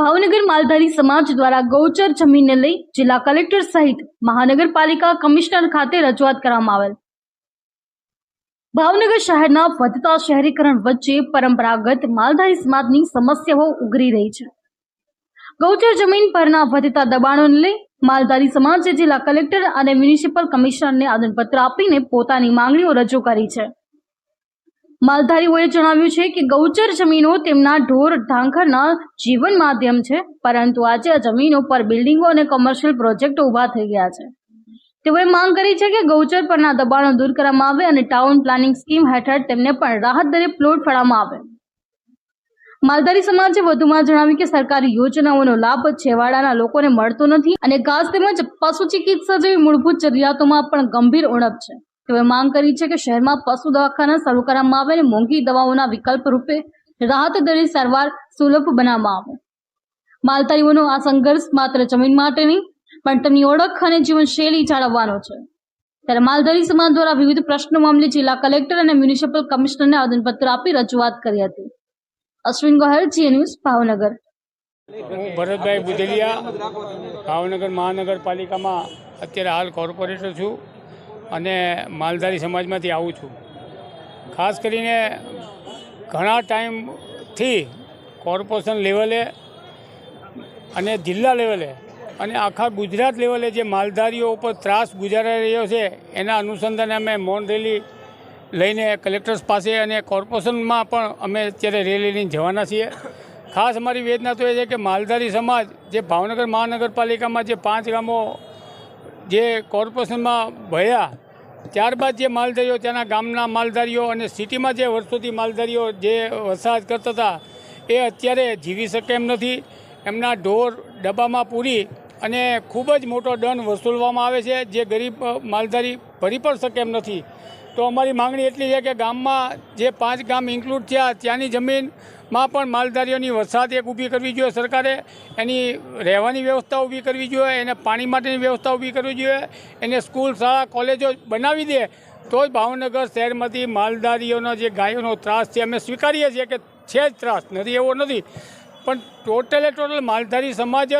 ભાવનગર માલધારી સમાજ દ્વારા ગૌચર જમીનને લઈ જિલ્લા કલેક્ટર સહિત મહાનગરપાલિકા કમિશનર ખાતે રજૂઆત કરવામાં આવેલ. ભાવનગર શહેરના વધતા શહેરીકરણ વચ્ચે પરંપરાગત માલધારી સમાજની સમસ્યાઓ ઉગરી રહી છે. ગૌચર જમીન પરના વધતા દબાણોને લઈ માલધારી સમાજે જિલ્લા કલેક્ટર અને મ્યુનિસિપલ કમિશનરને આવેદનપત્ર આપીને પોતાની માંગણીઓ રજૂ કરી છે. માલધારીઓએ જણાવ્યું છે કે ગૌચર જમીનો તેમના ઢોર ઢાંખરના જીવન માધ્યમ છે, પરંતુ આજે આ જમીનો પર બિલ્ડિંગો અને કોમર્શિયલ પ્રોજેક્ટો ઊભા થઈ ગયા છે. તેઓએ માંગ કરી છે કે ગૌચર પરના દબાણો દૂર કરવામાં આવે અને ટાઉન પ્લાનિંગ સ્કીમ હેઠળ તેમને પણ રાહત દરે પ્લોટ ફાળવવામાં આવે. માલધારી સમાજે વધુમાં જણાવ્યું કે સરકારી યોજનાઓનો લાભ છેવાડાના લોકોને મળતો નથી અને ઘાસ તેમજ પશુ ચિકિત્સા જેવી મૂળભૂત જરૂરિયાતોમાં પણ ગંભીર ઉણપ છે. તેઓએ માંગ કરી છે કે શહેરમાં પશુ દવાખાના શરૂ કરવામાં આવે અને મોંઘી દવાઓના વિકલ્પ રૂપે રાહત દરે સારવાર સુલભ બનાવવામાં આવે. માલધારીઓનો આ સંઘર્ષ માત્ર જમીન માટે નહીં, પણ તેમની ઓળખ અને જીવનશૈલી જાળવવાનો છે. ત્યારે માલધારી સમાજ દ્વારા વિવિધ પ્રશ્નો મામલે જિલ્લા કલેક્ટર અને મ્યુનિસિપલ કમિશનરને આવેદનપત્ર આપી રજૂઆત કરી હતી. અશ્વિન ગોહેલ જીએ ન્યૂઝ ભાવનગર. ભરતભાઈ બુધેલિયા, ભાવનગર મહાનગરપાલિકામાં અત્યારે હાલ કોર્પોરેટર છું. અને માલધારી સમાજમાંથી આવું છું. ખાસ કરીને ઘણા ટાઈમથી કોર્પોરેશન લેવલે અને જિલ્લા લેવલે અને આખા ગુજરાત લેવલે જે માલધારીઓ ઉપર ત્રાસ ગુજારાઈ રહ્યો છે, એના અનુસંધાને અમે મૌન રેલી લઈને કલેક્ટર્સ પાસે અને કોર્પોરેશનમાં પણ અમે અત્યારે રેલી લઈને જવાના છીએ. ખાસ અમારી વેદના તો એ છે કે માલધારી સમાજ જે ભાવનગર મહાનગરપાલિકામાં જે પાંચ ગામો જે કોર્પોરેશનમાં ભયા ત્યારબાદ જે માલધારીઓ, ત્યાંના ગામના માલધારીઓ અને સિટીમાં જે વર્ષોથી માલધારીઓ જે વસાહત કરતા હતા, એ અત્યારે જીવી શકે એમ નથી. એમના ઢોર ડબ્બામાં પૂરી અને ખૂબ જ મોટો દંડ વસૂલવામાં આવે છે, જે ગરીબ માલધારી ભરી પણ શકે એમ નથી. તો અમારી માંગણી એટલી છે કે ગામમાં જે પાંચ ગામ ઇન્ક્લુડ થયા, ત્યાંની જમીનમાં પણ માલધારીઓની વરસાદ એક ઊભી કરવી જોઈએ સરકારે. એની રહેવાની વ્યવસ્થા ઊભી કરવી જોઈએ, એને પાણી માટેની વ્યવસ્થા ઊભી કરવી જોઈએ, એને સ્કૂલ, શાળા, કોલેજો બનાવી દે તો જ ભાવનગર શહેરમાંથી માલધારીઓનો જે ગાયોનો ત્રાસ છે, અમે સ્વીકારીએ છીએ કે છે જ ત્રાસ, નથી એવો નથી. પણ ટોટલે ટોટલ માલધારી સમાજ જ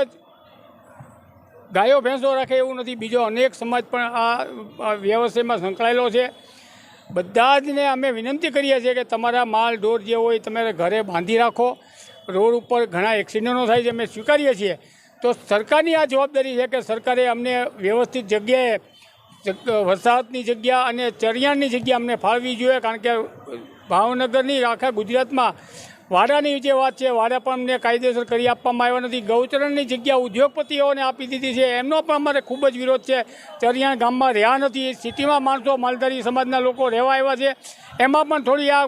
ગાયો ભેંસો રાખે એવું નથી. બીજો અનેક સમાજ પણ આ વ્યવસાયમાં સંકળાયેલો છે. બધા જને અમે વિનંતી કરીએ છીએ કે તમારા માલ, ઢોર જે હોય તમે ઘરે બાંધી રાખો. રોડ ઉપર ઘણા એક્સિડન્ટો થાય છે, અમે સ્વીકારીએ છીએ. તો સરકારની આ જવાબદારી છે કે સરકારે અમને વ્યવસ્થિત જગ્યાએ વરસાદની જગ્યા અને ચરિયાણની જગ્યા અમને ફાળવી જોઈએ, કારણ કે ભાવનગરની આખા ગુજરાતમાં વાડાની જે વાત છે, વાડા પણ અમને કાયદેસર કરી આપવામાં આવ્યો નથી. ગૌચરણની જગ્યા ઉદ્યોગપતિઓને આપી દીધી છે. એમનો પણ અમારે ખૂબ જ વિરોધ છે. ચરિયાણ ગામમાં રહ્યા નથી. સિટીમાં માણસો, માલધારી સમાજના લોકો રહેવા આવ્યા છે. એમાં પણ થોડી આ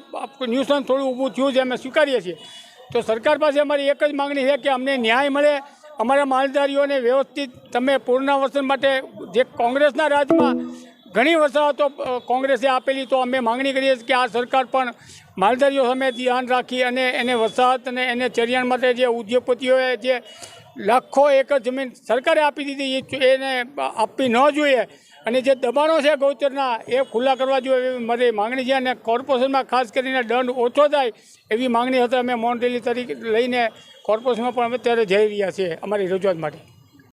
ન્યુસન્સ થોડું ઊભું થયું છે, અમે સ્વીકારીએ છીએ. તો સરકાર પાસે અમારી એક જ માગણી છે કે અમને ન્યાય મળે. અમારા માલધારીઓને વ્યવસ્થિત તમે પુનરાવર્તન માટે જે કોંગ્રેસના રાજમાં ઘણી વસાહતો કોંગ્રેસે આપેલી, તો અમે માંગણી કરીએ છીએ કે આ સરકાર પણ માલધારીઓ સામે ધ્યાન રાખી અને એને વસાહત અને એને ચરિયાણ માટે જે ઉદ્યોગપતિઓએ જે લાખો એકર જમીન સરકારે આપી દીધી, એ એને આપવી ન જોઈએ. અને જે દબાણો છે ગૌચરના, એ ખુલ્લા કરવા જોઈએ એવી મારી માંગણી છે. અને કોર્પોરેશનમાં ખાસ કરીને દંડ ઓછો થાય એવી માંગણી હતી અમે મોન રેલી તરીકે લઈને કોર્પોરેશનમાં પણ અમે અત્યારે જઈ રહ્યા છીએ અમારી રજૂઆત માટે.